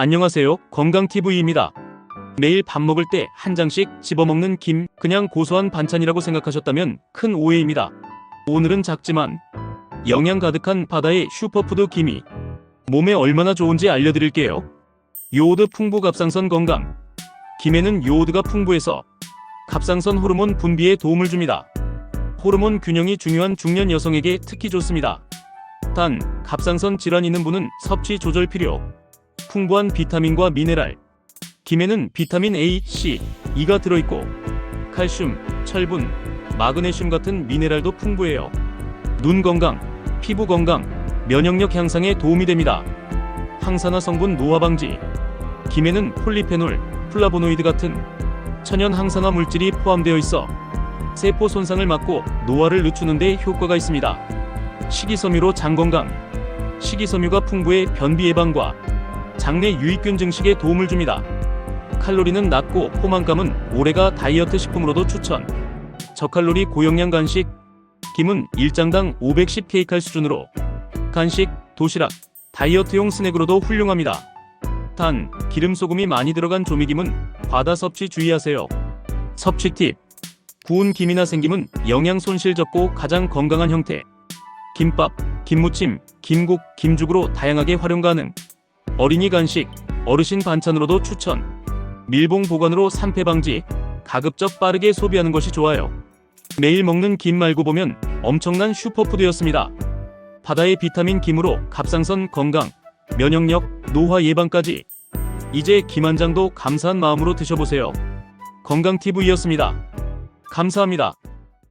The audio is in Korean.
안녕하세요. 건강TV입니다. 매일 밥 먹을 때 한 장씩 집어먹는 김, 그냥 고소한 반찬이라고 생각하셨다면 큰 오해입니다. 오늘은 작지만 영양 가득한 바다의 슈퍼푸드 김이 몸에 얼마나 좋은지 알려드릴게요. 요오드 풍부 갑상선 건강. 김에는 요오드가 풍부해서 갑상선 호르몬 분비에 도움을 줍니다. 호르몬 균형이 중요한 중년 여성에게 특히 좋습니다. 단, 갑상선 질환 있는 분은 섭취 조절 필요. 풍부한 비타민과 미네랄. 김에는 비타민 A, C, E가 들어있고 칼슘, 철분, 마그네슘 같은 미네랄도 풍부해요. 눈 건강, 피부 건강, 면역력 향상에 도움이 됩니다. 항산화 성분 노화 방지. 김에는 폴리페놀, 플라보노이드 같은 천연 항산화 물질이 포함되어 있어 세포 손상을 막고 노화를 늦추는 데 효과가 있습니다. 식이섬유로 장 건강. 식이섬유가 풍부해 변비 예방과 장내 유익균 증식에 도움을 줍니다. 칼로리는 낮고 포만감은 오래가 다이어트 식품으로도 추천. 저칼로리 고영양 간식. 김은 1장당 510kcal 수준으로 간식, 도시락, 다이어트용 스낵으로도 훌륭합니다. 단, 기름 소금이 많이 들어간 조미김은 과다 섭취 주의하세요. 섭취 팁. 구운 김이나 생김은 영양 손실 적고 가장 건강한 형태. 김밥, 김무침, 김국, 김죽으로 다양하게 활용 가능. 어린이 간식, 어르신 반찬으로도 추천. 밀봉 보관으로 산패 방지, 가급적 빠르게 소비하는 것이 좋아요. 매일 먹는 김 말고 보면 엄청난 슈퍼푸드였습니다. 바다의 비타민 김으로 갑상선 건강, 면역력, 노화 예방까지. 이제 김 한 장도 감사한 마음으로 드셔보세요. 건강TV였습니다. 감사합니다.